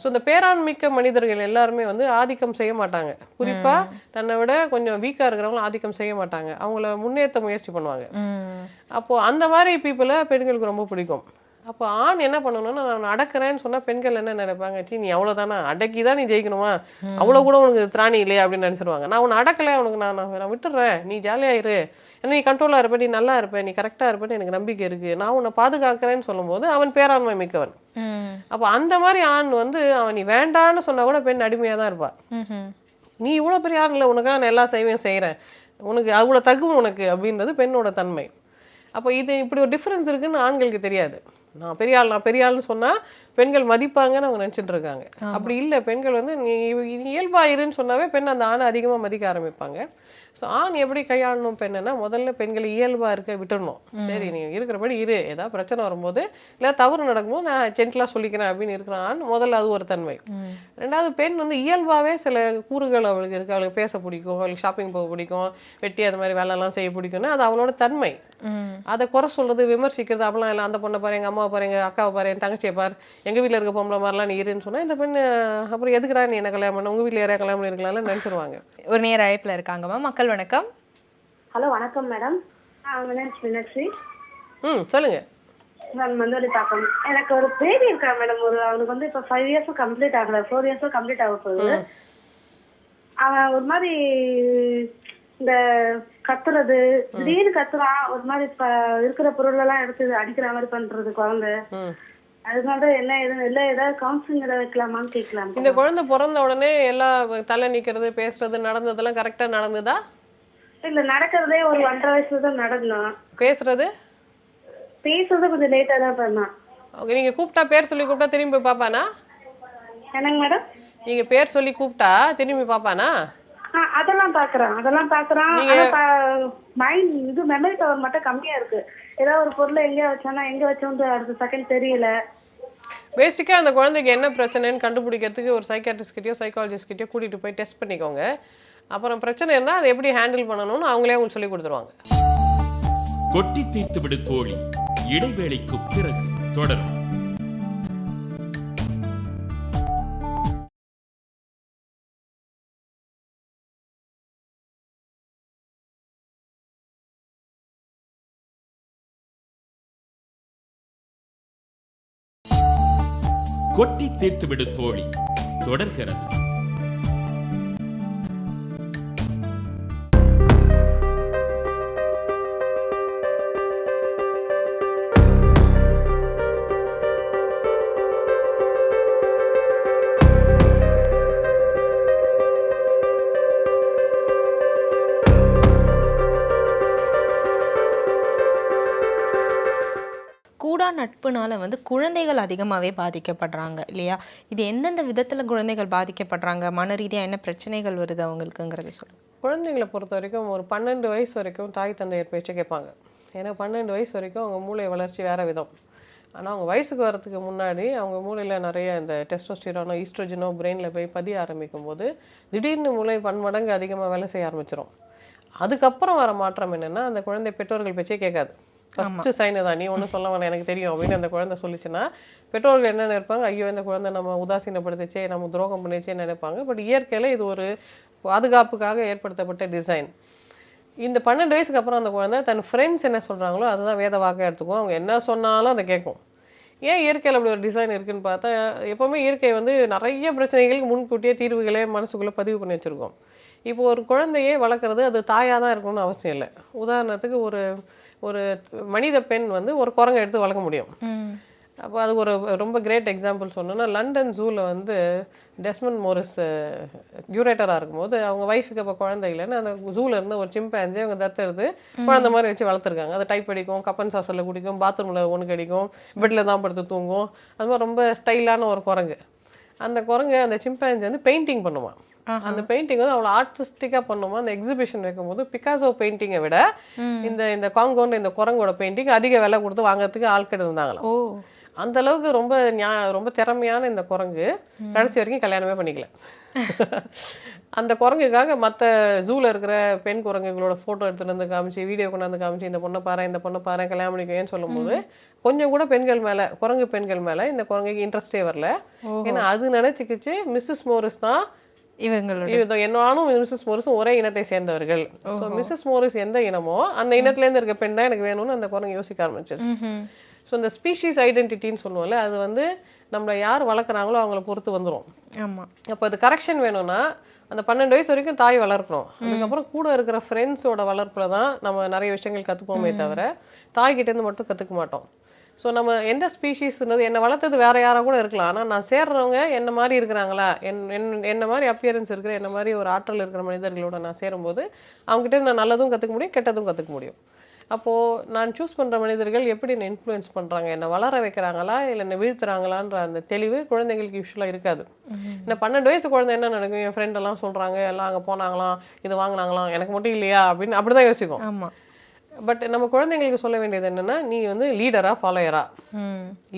S2: ஸோ இந்த பேராண்மிக்க மனிதர்கள் எல்லாருமே வந்து ஆதிக்கம் செய்ய மாட்டாங்க. குறிப்பா தன்னை விட கொஞ்சம் வீக்கா இருக்கிறவங்களும் ஆதிக்கம் செய்ய மாட்டாங்க. அவங்கள முன்னேற்ற முயற்சி பண்ணுவாங்க.
S1: ம்.
S2: அப்போ அந்த மாதிரி பீப்புளை பெண்களுக்கு ரொம்ப பிடிக்கும். அப்போ ஆண் என்ன பண்ணணும்னா நான் அடக்குறேன்னு சொன்னா பெண்கள் என்ன நினைப்பாங்க சீ நீ அவ்வளோதானா அடக்கி தான் நீ ஜெயிக்கணுமா? அவ்வளோ கூட உனக்கு திராணி இல்லையா? அப்படின்னு நினைச்சிருவாங்க. நான் உன்னை அடக்கல உனக்கு நான் நான் விட்டுறேன். நீ ஜாலியாக இரு. ஏன்னா நீ கண்ட்ரோலாக இருப்ப நீ நல்லா இருப்ப நீ கரெக்டாக இருப்பேன்னு எனக்கு நம்பிக்கை இருக்கு. நான் உன்னை பாதுகாக்கிறேன்னு சொல்லும்போது அவன் பேராண்மை மிக்கவன். அப்போ அந்த மாதிரி ஆண் வந்து அவன் நீ வேண்டான்னு சொன்னா கூட பெண் அடிமையாக தான் இருப்பா.
S1: ம்ஹும்.
S2: நீ இவ்வளோ பெரிய ஆண் இல்லை உனக்காக நான் எல்லா சேவையும் செய்கிறேன் உனக்கு அவ்வளோ தகும் உனக்கு அப்படின்றது பெண்ணோட தன்மை. அப்போ இது இப்படி ஒரு டிஃப்ரென்ஸ் இருக்குன்னு ஆண்களுக்கு தெரியாது. நான் பெரிய ஆள் நான் பெரியாள்னு சொன்னால் பெண்கள் மதிப்பாங்கன்னு அவங்க நினச்சிட்டு இருக்காங்க அப்படி இல்லை பெண்கள் வந்து நீ நீ இயல்பா இருன்னு சொன்னாவே பெண் அந்த ஆணை அதிகமாக மதிக்க ஆரம்பிப்பாங்க. ஸோ ஆண் எப்படி கையாளணும் பெண்ணுன்னா முதல்ல பெண்கள் இயல்பா இருக்க விட்டுடணும் சரி நீ இருக்கிறபடி இரு. ஏதாவது பிரச்சனை வரும்போது இல்லை தவறு நடக்கும்போது நான் ஜென்டலாக சொல்லிக்கிறேன் அப்படின்னு இருக்கிற ஆண் முதல்ல அது ஒரு தன்மை. ரெண்டாவது பெண் வந்து இயல்பாகவே சில கூறுகள் அவளுக்கு இருக்குது அவளுக்கு பேச பிடிக்கும் அவளுக்கு ஷாப்பிங் போக பிடிக்கும் வெட்டி அது மாதிரி வேலைலாம் செய்ய பிடிக்கும்னா அது அவளோட தன்மை. அதை குறை சொல்றது விமர்சிக்கிறது அப்படிலாம் இல்லை. அந்த பொண்ணை பாரு எங்கள் அம்மாவை பாரு எங்கள் அக்காவை பாரு என் தங்கச்சியை பாரு. எங்கள் வீட்டில் இருக்க பொம்பளை மாதிரிலாம் நீ இருன்னு சொன்னால் இந்த பெண் அப்புறம் எதுக்குடா நீ என்ன கல்யாணம் பண்ண? உங்கள் வீட்டில் யாரையா கல்யாணம் பண்ணிருக்கலாம்னு நினச்சிருவாங்க.
S1: ஒரு நேர் அழைப்புல இருக்காங்கம்மா மக்கள் வணக்கம்.
S3: ஹலோ வணக்கம் மேடம். மீனாட்சி
S2: ம் சொல்லுங்க.
S3: மேம் மந்தோலி பார்க்கணும் எனக்கு ஒரு பேபி இருக்கா மேடம்? ஒரு அவனுக்கு வந்து இப்போ ஃபைவ் இயர்ஸும் கம்ப்ளீட் ஆகல. ஃபோர் இயர்ஸும் கம்ப்ளீட் ஆக போகுது. அவன் ஒரு மாதிரி இந்த கத்துறது திடீர்னு கத்துறான். ஒரு மாதிரி இப்ப இருக்கிற பொருள் எல்லாம் எடுத்து அடிக்கிற மாதிரி பண்றது குழந்தை.
S2: ம்
S3: அதனால தான் என்ன எதுவும் இல்லை ஏதாவது கவுன்சிலிங் ஏதாவது வைக்கலாமான்னு கேட்கலாம்
S2: இந்த குழந்தை பிறந்த உடனே எல்லாம் தலை நிக்கிறது பேசுறது நடந்ததெல்லாம் கரெக்டா நடந்ததா?
S3: இல்ல நடக்கிறதே ஒரு ஒன்றரை வயசுல தான் நடந்தான்
S2: பேசுறது?
S3: பேசுறது கொஞ்சம் லேட்டா தான் பண்ணான்
S2: ஓகே நீங்க கூப்பிட்டா பேர் சொல்லி கூப்பிட்டா திரும்பி பாப்பானா
S3: என்னங்க மேடம்
S2: நீங்க பேர் சொல்லி கூப்பிட்டா திரும்பி பாப்பானா
S3: அதெல்லாம் பாக்குறான். அதெல்லாம் பாக்குறான். மைண்ட் இது மெமரி பவர் மட்டும் கம்மியா இருக்கு. ஏதாவது ஒரு பொருளை எங்க வச்சானா எங்க வச்சோன்னு அடுத்த செகண்ட் தெரியல.
S2: பேசிக்காக அந்த குழந்தைக்கு என்ன பிரச்சனைன்னு கண்டுபிடிக்கிறதுக்கு ஒரு சைக்காட்ரிஸ்ட் கிட்டயோ சைக்காலஜிஸ்ட் கிட்டயோ கூட்டிட்டு போய் டெஸ்ட் பண்ணிக்கோங்க. அப்புறம் பிரச்சனை இருந்தால் அதை எப்படி ஹேண்டில் பண்ணணும்னு அவங்களே உங்களுக்கு சொல்லி கொடுத்துருவாங்க.
S4: கொட்டி தீர்த்து விடு தோழி. இடைவேளைக்கு பிறகு தொடரும். தீர்த்துவிடு தீர்த்து விடு தோழி. தொடர்கிறது.
S1: நட்புனால் வந்து குழந்தைகள் அதிகமாகவே பாதிக்கப்படுறாங்க இல்லையா? இது எந்தெந்த விதத்தில் குழந்தைகள் பாதிக்கப்படுறாங்க? மன ரீதியாக என்ன பிரச்சனைகள் வருது அவங்களுக்குங்கிறத சொல்லுங்க.
S2: குழந்தைங்களை பொறுத்த வரைக்கும் ஒரு பன்னெண்டு வயசு வரைக்கும் தாய் தந்தையர் பேச்சு கேட்பாங்க. ஏன்னா பன்னெண்டு வயசு வரைக்கும் அவங்க மூளை வளர்ச்சி வேறு விதம். ஆனால் அவங்க வயசுக்கு வரதுக்கு முன்னாடி அவங்க மூளையில் நிறைய இந்த டெஸ்டோஸ்டிரானோ ஈஸ்ட்ரோஜனோ பிரெயினில் போய் பதிய ஆரம்பிக்கும் போது திடீர்னு மூளை பன்மடங்கு அதிகமாக வேலை செய்ய ஆரம்பிச்சிடும் அதுக்கப்புறம் வர மாற்றம் என்னென்னா அந்த குழந்தை பெற்றோர்கள் பேச்சே கேட்காது. ஃபஸ்ட்டு சைனு தான். நீ ஒன்றும் சொல்ல வேணாம். எனக்கு தெரியும். அப்படின்னு அந்த குழந்தை சொல்லிச்சுன்னா பெற்றோர்கள் என்னென்ன இருப்பாங்க ஐயோ இந்த குழந்தை நம்ம உதாசீனப்படுத்துச்சே நம்ம துரோகம் பண்ணிச்சே நினைப்பாங்க. பட் இயற்கையில் இது ஒரு பாதுகாப்புக்காக ஏற்படுத்தப்பட்ட டிசைன் இந்த பன்னெண்டு வயசுக்கு அப்புறம் அந்த குழந்தை தன் ஃப்ரெண்ட்ஸ் என்ன சொல்கிறாங்களோ அதுதான் வேத வாக்காக எடுத்துக்கும். அவங்க என்ன சொன்னாலும் அதை கேட்கும். ஏன் இயற்கையில் அப்படி ஒரு டிசைன் இருக்குன்னு பார்த்தா எப்போவுமே இயற்கை வந்து நிறைய பிரச்சனைகளுக்கு முன்கூட்டியே தீர்வுகளே மனசுக்குள்ளே பதிவு பண்ணி வச்சுருக்கோம். இப்போ ஒரு குழந்தையே வளர்க்குறது அது தாயாக தான் இருக்கணும்னு அவசியம் இல்லை. உதாரணத்துக்கு ஒரு ஒரு மனித பெண் வந்து ஒரு குரங்கை எடுத்து வளர்க்க முடியும். அப்போ அது ஒரு ரொம்ப கிரேட் எக்ஸாம்பிள் சொன்னோன்னா லண்டன் ஜூவில் வந்து டெஸ்மண்ட் மோரிஸ் கியூரேட்டராக இருக்கும்போது அவங்க ஒய்ஃபுக்கு அப்போ குழந்தை இல்லைன்னு அந்த ஜூவில் இருந்த ஒரு சிம்பான்சி அவங்க தத்தெடுத்து குழந்தை மாதிரி வச்சு வளர்த்துருக்காங்க. அது டைப் அடிக்கும் கப்பன் சாசலில் குடிக்கும் பாத்ரூமில் ஒன்று கடிக்கும் பெட்டில் தான் படுத்து தூங்கும். அது மாதிரி ரொம்ப ஸ்டைலான ஒரு குரங்கு. அந்த குரங்கு அந்த சிம்பான்சி வந்து பெயிண்டிங் பண்ணுமா அந்த பெயிண்டிங் வந்து அவ்வளோ ஆர்டிஸ்டிக்காக பண்ணுமா அந்த எக்ஸிபிஷன் வைக்கும்போது பிகாசோ பெயிண்டிங்கை விட இந்த இந்த காங்கோன்ற இந்த குரங்கோட பெயிண்டிங் அதிக விலை கொடுத்து வாங்குறதுக்கு ஆட்கள் இருந்தாங்களாம்
S1: ஓ.
S2: அந்த அளவுக்கு ரொம்ப ஞா ரொம்ப திறமையான இந்த குரங்கு கடைசி வரைக்கும் கல்யாணமே பண்ணிக்கல. அந்த குரங்குக்காக மற்ற ஜூவில் இருக்கிற பெண் குரங்குகளோட ஃபோட்டோ எடுத்துட்டு வந்து காமிச்சு வீடியோ கொண்டாந்து காமிச்சு இந்த பொண்ணை பாரு இந்த பொண்ணை பாரு கல்யாணம் பண்ணிக்கேன்னு சொல்லும்போது கொஞ்சம் கூட பெண்கள் மேலே குரங்கு பெண்கள் மேலே இந்த குரங்குக்கு இன்ட்ரெஸ்டே வரல. ஏன்னா அது நினச்சிக்கிச்சு மிஸ்ஸஸ் மோரிஸ் தான்
S1: இவங்களோட.
S2: நானும் மிஸ்ஸஸ் மோரிஸும் ஒரே இனத்தை சேர்ந்தவர்கள். ஸோ மிஸ்ஸஸ் மோரிஸ் எந்த இனமோ அந்த இனத்துலேருந்து இருக்க பெண் தான் எனக்கு வேணும்னு அந்த குரங்கு யோசிக்க ஆரம்பிச்சிருச்சு. ஸோ இந்த ஸ்பீஷீஸ் ஐடென்டிட்டின்னு சொல்லுவோம்ல அது வந்து நம்மளை யார் வளர்க்குறாங்களோ அவங்கள பொறுத்து வந்துடும்
S1: ஆமாம்
S2: அப்போ அது கரெக்ஷன் வேணும்னா அந்த பன்னெண்டு வயசு வரைக்கும் தாய் வளர்க்கணும். அதுக்கப்புறம் கூட இருக்கிற ஃப்ரெண்ட்ஸோட வளர்ப்பில் தான் நம்ம நிறைய விஷயங்கள் கற்றுப்போமே தவிர தாய்கிட்டேருந்து மட்டும் கற்றுக்க மாட்டோம். ஸோ நம்ம எந்த ஸ்பீஷீஸ்ன்றது என்னை வளர்த்தது வேற யாரா கூட இருக்கலாம். ஆனால் நான் சேர்றவங்க என்ன மாதிரி இருக்கிறாங்களா? என் என்- என்ன மாதிரி அப்பியரன்ஸ் இருக்கிற என்ன மாதிரி ஒரு ஆற்றல் இருக்கிற மனிதர்களோட நான் சேரும்போது அவங்ககிட்ட நான் நல்லதும் கற்றுக்க முடியும் கெட்டதும் கற்றுக்க முடியும். அப்போது நான் சூஸ் பண்ணுற மனிதர்கள் எப்படி என்னை இன்ஃப்ளூயன்ஸ் பண்ணுறாங்க என்னை வளர வைக்கிறாங்களா? இல்லை என்னை வீழ்த்துறாங்களான்ற அந்த தெளிவு குழந்தைங்களுக்கு யூஸ்வலாக இருக்காது. இந்த பன்னெண்டு வயசு குழந்தை என்ன நடக்கும்? என் எல்லாம் சொல்கிறாங்க எல்லாம் அங்கே போனாங்களாம் இது வாங்கினாங்களாம் எனக்கு மட்டும் இல்லையா? அப்படின்னு அப்படி தான் யோசிக்கும்
S1: ஆமாம்
S2: பட் நம்ம குழந்தைங்களுக்கு சொல்ல வேண்டியது என்னன்னா நீ வந்து லீடரா ஃபாலோயரா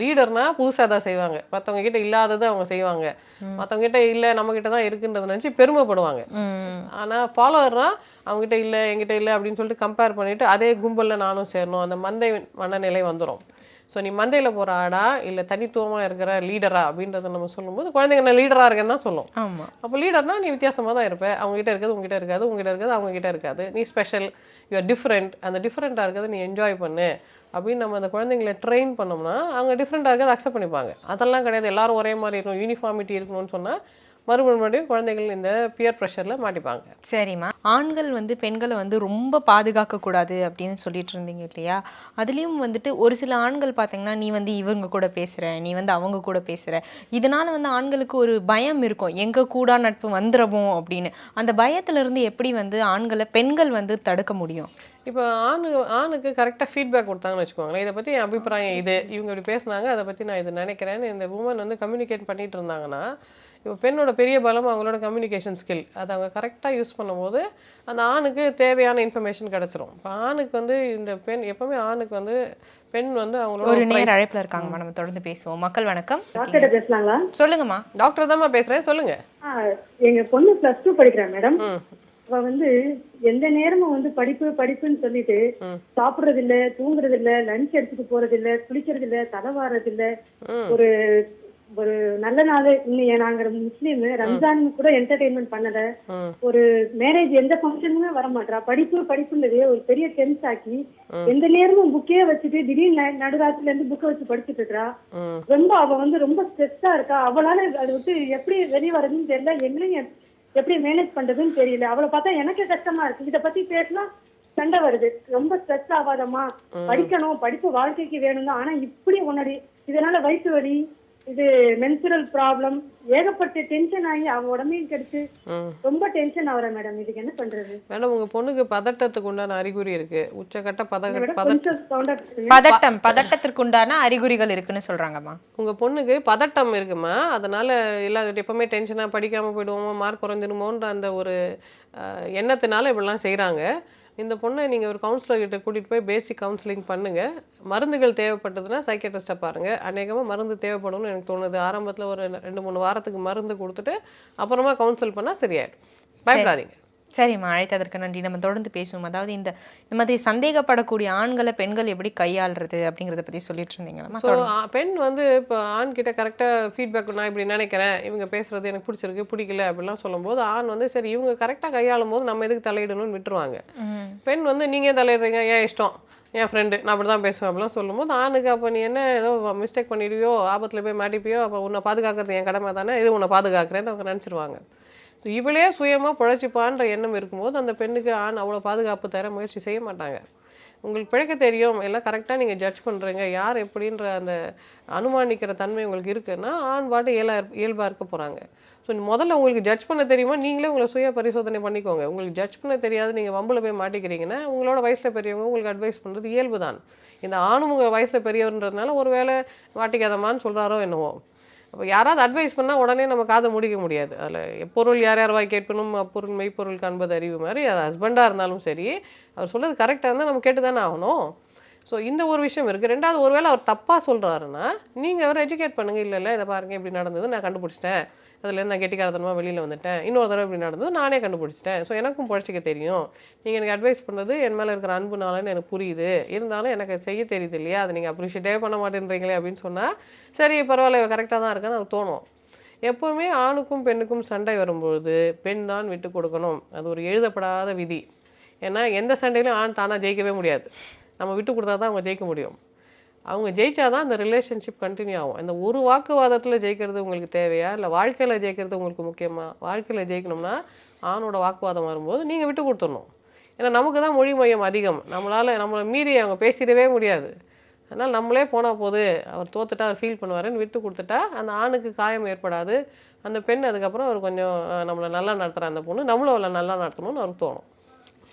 S2: லீடர்னா புதுசாக தான் செய்வாங்க. மற்றவங்க கிட்ட இல்லாததை அவங்க செய்வாங்க. மற்றவங்க கிட்ட இல்லை நம்ம கிட்ட தான் இருக்குன்றதை நினச்சி பெருமைப்படுவாங்க. ஆனால் ஃபாலோவர்னா அவங்ககிட்ட இல்லை என்கிட்ட இல்லை அப்படின்னு சொல்லிட்டு கம்பேர் பண்ணிட்டு அதே கும்பலில் நானும் சேரணும். அந்த மந்தை மனநிலை வந்துடும் ஸோ நீ மந்தையில் போகிற ஆடா இல்லை தனித்துவமாக இருக்கிற லீடரா அப்படின்றத நம்ம சொல்லும்போது குழந்தைங்க நான் லீடராக இருக்கேன்னு தான் சொல்லும்.
S1: ஆமா.
S2: அப்போ லீடர்னா நீ வித்தியாசமாக தான் இருப்ப. அவங்ககிட்ட இருக்கிறது உங்ககிட்ட இருக்காது உங்ககிட்ட இருக்கிறது அவங்ககிட்ட இருக்காது. நீ ஸ்பெஷல் யூஆர் டிஃப்ரெண்ட் அந்த டிஃப்ரெண்ட்டாக இருக்கிறத நீ என்ஜாய் பண்ணு. அப்படின்னு நம்ம அந்த குழந்தைங்களை ட்ரெயின் பண்ணோம்னா அவங்க டிஃப்ரெண்ட்டாக இருக்கிறத அக்செப்ட் பண்ணிப்பாங்க. அதெல்லாம் கிடையாது. எல்லாரும் ஒரே மாதிரி இருக்கணும் யூனிஃபார்மிட்டி இருக்கணும்னு சொன்னால் மறுபடியும் மறுபடியும் குழந்தைகள் இந்த பியர் ப்ரெஷரில் மாட்டிப்பாங்க.
S1: சரிம்மா. ஆண்கள் வந்து பெண்களை வந்து ரொம்ப பாதுகாக்க கூடாது அப்படின்னு சொல்லிட்டு இருந்தீங்க இல்லையா? அதுலேயும் வந்துட்டு ஒரு சில ஆண்கள் பார்த்தீங்கன்னா நீ வந்து இவங்க கூட பேசுற நீ வந்து அவங்க கூட பேசுற. இதனால வந்து ஆண்களுக்கு ஒரு பயம் இருக்கும். எங்க கூடா நட்பு வந்துடுமோ அப்படின்னு. அந்த பயத்துல இருந்து எப்படி வந்து ஆண்களை பெண்கள் வந்து தடுக்க முடியும்?
S2: இப்போ ஆணு ஆணுக்கு கரெக்டாக ஃபீட்பேக் கொடுத்தாங்கன்னு வச்சுக்கோங்களேன். இதை பற்றி என் அபிப்பிராயம் இது. இவங்க இப்படி பேசுனாங்க அதை பற்றி நான் இது நினைக்கிறேன்னு இந்த உமன் வந்து கம்யூனிகேட் பண்ணிட்டு இருந்தாங்கன்னா இப்போ பெண்ணோட பெரிய பலம் அவங்களோட கம்யூனிகேஷன் ஸ்கில் அதை அவங்க கரெக்டாக யூஸ் பண்ணும்போது அந்த ஆணுக்கு தேவையான இன்ஃபர்மேஷன் கிடச்சிரும். இப்போ ஆணுக்கு வந்து இந்த பெண் எப்பவுமே ஆணுக்கு வந்து பெண் வந்து அவங்களோட
S1: ஒரு நேர் அழைப்புல இருக்காங்கம்மா. நம்ம தொடர்ந்து பேசுவோம். மக்கள் வணக்கம்.
S3: டாக்டர்கிட்ட பேசலாங்களா?
S1: சொல்லுங்கம்மா.
S2: டாக்டர் தான்மா பேசுகிறேன் சொல்லுங்கள்
S3: ஆ, எங்க பொண்ணு பிளஸ் டூ படிக்கிறா மேடம். அவ வந்து எந்த நேரமும் வந்து படிப்பு படிப்புன்னு சொல்லிட்டு. சாப்பிடுறது இல்ல தூங்குறது இல்ல லஞ்ச் எடுத்துட்டு போறது இல்ல குளிக்கிறது இல்ல தலை வாறது இல்ல. ஒரு ஒரு நல்ல நாள். இன்னும் நாங்க முஸ்லீம் ரம்ஜான் கூட என்டர்டைன்மெண்ட் பண்ணல. ஒரு மேரேஜ் எந்த ஃபங்க்ஷனுமே வர மாட்டா படிப்பு படிப்புன்றதே ஒரு பெரிய டென்ஸ் ஆக்கி எந்த நேரமும் புக்கே வச்சுட்டு திடீர்னு நடுராத்துல நடுராத்திரில இருந்து புக்கை வச்சு படிச்சுட்டு இருக்கா ரொம்ப அவ வந்து ரொம்ப ஸ்ட்ரெஸ்ஸா இருக்கா. அவளால அது விட்டு எப்படி வெளியே வர்றதுன்னு தெரியல. என்னையும் எப்படி மேனேஜ் பண்றதுன்னு தெரியல. அவளை பார்த்தா எனக்கு கஷ்டமா இருக்கு. இத பத்தி பேசலாம் சண்டை வருது. ரொம்ப ஸ்ட்ரெஸ் ஆகாதம்மா. படிக்கணும். படிப்பு வாழ்க்கைக்கு வேணும் தான் ஆனா இப்படி உன்னடி இதனால வயிற்று வலி இது மென்சுரல் ப்ராப்ளம் ஏகப்பட்ட டென்ஷன் ஆகி அவ உடம்பையும் கெடுத்து ரொம்ப டென்ஷன் ஆகுறா மேடம் இதுக்கு என்ன பண்றது?
S2: மேடம் உங்கள் பொண்ணுக்கு பதட்டத்துக்கு உண்டான அறிகுறி உச்சக்கட்ட பத
S3: கொஞ்சம் சவுண்டா
S1: பதட்டம் பதட்டத்திற்கு உண்டான அறிகுறிகள் இருக்குன்னு சொல்றாங்கம்மா.
S2: உங்கள் பொண்ணுக்கு பதட்டம் இருக்குமா? அதனால் எல்லா எப்பவுமே டென்ஷனாக படிக்காமல் போயிடுவோமோ மார்க் குறைஞ்சிருமோன்ற அந்த ஒரு எண்ணத்தினால இப்படிலாம் செய்கிறாங்க இந்த பொண்ணை நீங்கள் ஒரு கவுன்சிலர் கிட்ட கூட்டிகிட்டு போய் பேசிக் கவுன்சிலிங் பண்ணுங்கள் மருந்துகள் தேவைப்பட்டதுன்னா சைக்கேட்ரிஸ்ட்டை பாருங்கள் அநேகமாக மருந்து தேவைப்படும்னு எனக்கு தோணுது. ஆரம்பத்தில் ஒரு ரெண்டு மூணு வாரத்துக்கு மருந்து கொடுத்துட்டு அப்புறமா கவுன்சில் பண்ணால் சரியாயிடும். பயப்படாதீங்க.
S1: சரிம்மா அழைத்ததற்கு நன்றி. நம்ம தொடர்ந்து பேசுவோம். அதாவது இந்த இந்த மாதிரி சந்தேகப்படக்கூடிய ஆண்களை பெண்கள் எப்படி கையாளுறது அப்படிங்கறத பத்தி சொல்லிட்டு இருந்தீங்களா
S2: ஸோ பெண் வந்து இப்போ ஆண் கிட்ட கரெக்டாக ஃபீட்பேக் நான் இப்படி நினைக்கிறேன். இவங்க பேசுறது எனக்கு பிடிச்சிருக்கு பிடிக்கல அப்படிலாம் சொல்லும்போது ஆண் வந்து சரி இவங்க கரெக்டாக கையாளும் போது நம்ம எதுக்கு தலையிடணும்னு விட்டுருவாங்க. பெண் வந்து நீங்கள் தலையிடுறீங்க? ஏன் இஷ்டம்? என் ஃப்ரெண்டு நான் அப்படி தான் பேசுவேன் அப்படிலாம் சொல்லும்போது ஆணுக்கு அப்போ நீ என்ன ஏதோ மிஸ்டேக் பண்ணிடுவியோ ஆபத்தில் போய் மாட்டிப்பியோ அப்போ உன்னை பாதுகாக்கிறது என் கடமை தானே இது உன்னை பாதுகாக்கிறேன்னு அவங்க நினச்சிருவாங்க. ஸோ இவளே சுயமாக பிழைச்சிப்பான்ற எண்ணம் இருக்கும்போது அந்த பெண்ணுக்கு ஆண் அவ்வளோ பாதுகாப்பு தர முயற்சி செய்ய மாட்டாங்க. உங்களுக்கு பிழைக்க தெரியும். எல்லாம் கரெக்டாக நீங்கள் ஜட்ஜ் பண்ணுறீங்க யார் எப்படின்ற அந்த அனுமானிக்கிற தன்மை உங்களுக்கு இருக்குன்னா ஆண் பாட்டு இயலா இயல்பாக இருக்க போகிறாங்க ஸோ முதல்ல உங்களுக்கு ஜட்ஜ் பண்ண தெரியுமா? நீங்களே உங்களை சுய பரிசோதனை பண்ணிக்கோங்க. உங்களுக்கு ஜட்ஜ் பண்ண தெரியாது நீங்கள் வம்பில் போய் மாட்டிக்கிறீங்கன்னா உங்களோட வயசில் பெரியவங்க உங்களுக்கு அட்வைஸ் பண்ணுறது இயல்பு தான் இந்த ஆணும் உங்கள் வயசில் பெரியவர்ன்றதுனால ஒரு வேளை மாட்டிக்காதமான்னு சொல்கிறாரோ என்னவோ. அப்போ யாராவது அட்வைஸ் பண்ணால் உடனே நம்ம காதை முடிக்க முடியாது. அதில் எப்பொருள் யார் யார் வாய் கேட்கணும் அப்பொருள் மெய்ப்பொருள் காண்பது அறிவு மாதிரி அது ஹஸ்பண்டாக இருந்தாலும் சரி அவர் சொல்கிறது கரெக்டாக இருந்தால் நம்ம கேட்டு தானே ஆகணும். ஸோ இந்த ஒரு விஷயம் இருக்குது ரெண்டாவது ஒருவேளை அவர் தப்பாக சொல்கிறாருன்னா நீங்கள் அவரை எஜுகேட் பண்ணுங்கள் இல்லை இல்லை இதை பாருங்க இப்படி நடந்தது நான் கண்டுபிடிச்சிட்டேன். அதுலேருந்து நான் கெட்டிக்காரத்தனமாக வெளியில் வந்துட்டேன். இன்னொரு தடவை இப்படி நடந்தது. நானே கண்டுபிடிச்சிட்டேன். ஸோ எனக்கும் பிழைச்சிக்க தெரியும். நீங்கள் எனக்கு அட்வைஸ் பண்ணுறது என் மேலே இருக்கிற அன்புனாலன்னு எனக்கு புரியுது. இருந்தாலும் எனக்கு செய்ய தெரியுது இல்லையா? அதை நீங்கள் அப்ரிஷியேட்டே பண்ண மாட்டேன்றீங்களே அப்படின்னு சொன்னால் சரி பரவாயில்ல கரெக்டாக தான் இருக்குன்னு அது தோணும். எப்போவுமே ஆணுக்கும் பெண்ணுக்கும் சண்டை வரும்பொழுது பெண் தான் விட்டு கொடுக்கணும். அது ஒரு எழுதப்படாத விதி. ஏன்னா எந்த சண்டையிலும் ஆண் தானாக ஜெயிக்கவே முடியாது. நம்ம விட்டு கொடுத்தா தான் அவங்க ஜெயிக்க முடியும். அவங்க ஜெயிச்சாதான் அந்த ரிலேஷன்ஷிப் கண்டினியூ ஆகும். இந்த ஒரு வாக்குவாதத்தில் ஜெயிக்கிறது உங்களுக்கு தேவையா? இல்லை வாழ்க்கையில் ஜெயிக்கிறது உங்களுக்கு முக்கியமா? வாழ்க்கையில் ஜெயிக்கணும்னா ஆணோட வாக்குவாதம் வரும்போது நீங்கள் விட்டு கொடுத்துடணும். ஏன்னா நமக்கு தான் மொழி மையம் அதிகம். நம்மளால் நம்மளை மீறி அவங்க பேசிடவே முடியாது. அதனால் நம்மளே போனால் போது அவர் தோத்துட்டா அவர் ஃபீல் பண்ணுவாருன்னு விட்டு கொடுத்துட்டா அந்த ஆணுக்கு காயம் ஏற்படாது. அந்த பெண் அதுக்கப்புறம் அவர் கொஞ்சம் நம்மளை நல்லா நடத்துகிற அந்த பொண்ணு நம்மளும் அவளை நல்லா நடத்தணும்னு அவருக்கு தோணும்.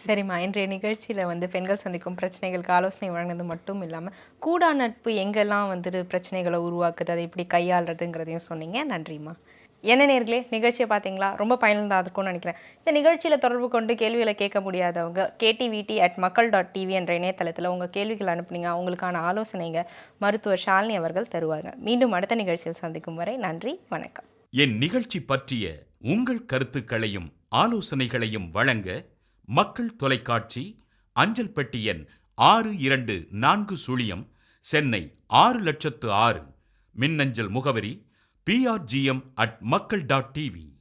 S1: சரிம்மா இன்றைய நிகழ்ச்சியில் வந்து பெண்கள் சந்திக்கும் பிரச்சனைகளுக்கு ஆலோசனை வழங்கினது மட்டும் இல்லாமல் கூடா நட்பு எங்கெல்லாம் வந்துட்டு பிரச்சனைகளை உருவாக்குது அதை எப்படி கையாளுறதுங்கிறதையும் சொன்னீங்க. நன்றிம்மா. என்ன நேர்களே நிகழ்ச்சியை பார்த்தீங்களா? ரொம்ப பயனுள்ளதாக இருக்கும்னு நினைக்கிறேன். இந்த நிகழ்ச்சியில் தொடர்பு கொண்டு கேள்விகளை கேட்க முடியாதவங்க கேடிவிடி அட் மக்கள் டாட் டிவி என்ற இணையதளத்தில் உங்கள் கேள்விகள் அனுப்புனீங்க அவங்களுக்கான ஆலோசனைங்க மருத்துவர் ஷாலினி அவர்கள் தருவாங்க. மீண்டும் அடுத்த நிகழ்ச்சியில் சந்திக்கும் வரை நன்றி வணக்கம்.
S4: என் நிகழ்ச்சி பற்றிய உங்கள் கருத்துக்களையும் ஆலோசனைகளையும் வழங்க மக்கள் தொலைக்காட்சி அஞ்சல் பெட்டி எண் ஆறு இரண்டு நான்கு சுழியம் சென்னை ஆறு லட்சத்து ஆறு. மின்னஞ்சல் முகவரி PRGM at Makkal dot TV